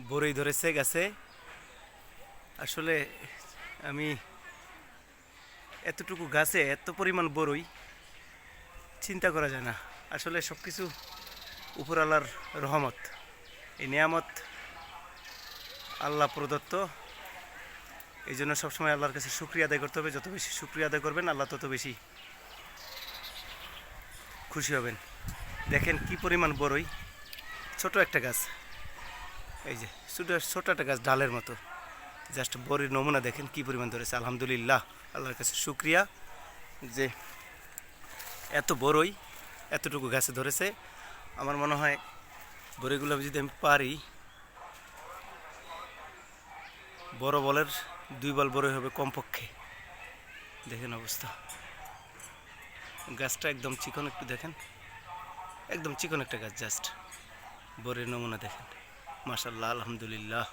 বড়ই ধরেছে, গাছে। আসলে আমি এতটুকু গাছে এত পরিমাণ বড়ই চিন্তা করা যায় না। আসলে সব কিছু উপরওয়ালার রহমত। এই নিয়ামত আল্লাহ প্রদত্ত। এই জন্য সবসময় আল্লাহর কাছে শুক্রিয়া আদায় করতে হবে। যত বেশি শুক্রিয়া আদায় করবেন, আল্লাহ তত বেশি খুশি হবেন। দেখেন কি পরিমাণ বড়ই ছোট একটা গাছ। এই যে, ছোটো ছোটো একটা গাছ ডালের মতো। জাস্ট বড়ির নমুনা দেখেন কি পরিমাণ ধরেছে, আলহামদুলিল্লাহ, আল্লাহর কাছে শুক্রিয়া যে এত বড়ই, এতটুকু গাছে ধরেছে। আমার মনে হয় বড়িগুলো যদি আমি পারি, বড় বলের দুই বল বড় হবে কমপক্ষে। দেখেন অবস্থা। গাছটা একদম চিকন, একটু দেখেন। একদম চিকন একটা গাছ জাস্ট বরের নমুনা দেখেন। মাশাল্লাহ আলহামদুলিল্লাহ।